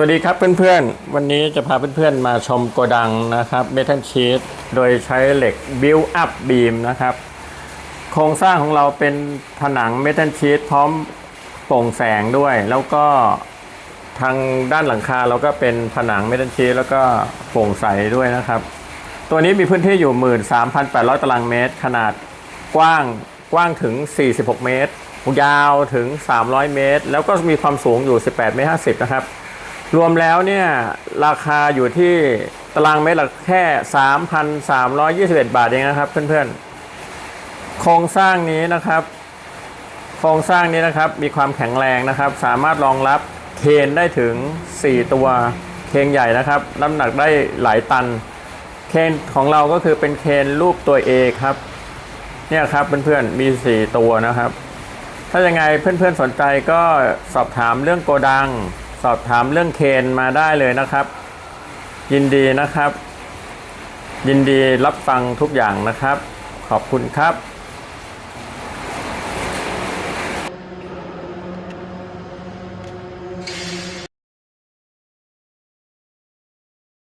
วัสดีครับเพื่อนๆ วันนี้จะพาเพื่อนๆมาชมโกดังนะครับเมทัลชีตโดยใช้เหล็กบิลอัพบีมนะครับ โครงสร้างของเราเป็นผนังเมทัลชีตพร้อมโปร่งแสงด้วย แล้วก็ทางด้านหลังคาเราก็เป็นผนังเมทัลชีตแล้วก็โปร่งใสด้วยนะครับ ตัวนี้มีพื้นที่อยู่ 13,800 ตารางเมตร ขนาดกว้างกว้างถึง 46 เมตร ยาวถึง 300 เมตร แล้วก็มีความสูงอยู่ 18 เมตร 50 นะครับ รวมแล้วเนี่ยราคาอยู่ที่ตารางเมตรละแค่ 3,321 บาทเองนะครับ เพื่อนๆ โครงสร้างนี้นะครับ โครงสร้างนี้นะครับมีความแข็งแรงนะครับ สามารถรองรับเคนได้ถึง 4 ตัวเคนใหญ่นะครับน้ำหนักได้หลายตัน เคนของเราก็คือเป็นเคนรูปตัว A ครับเนี่ยครับเพื่อนๆมี 4 ตัวนะครับ ถ้ายังไงเพื่อนๆสนใจก็สอบถามเรื่องโกดัง สอบถามเรื่องเคนมาได้เลยนะครับ ยินดีนะครับ ยินดีรับฟังทุกอย่างนะครับ ขอบคุณครับ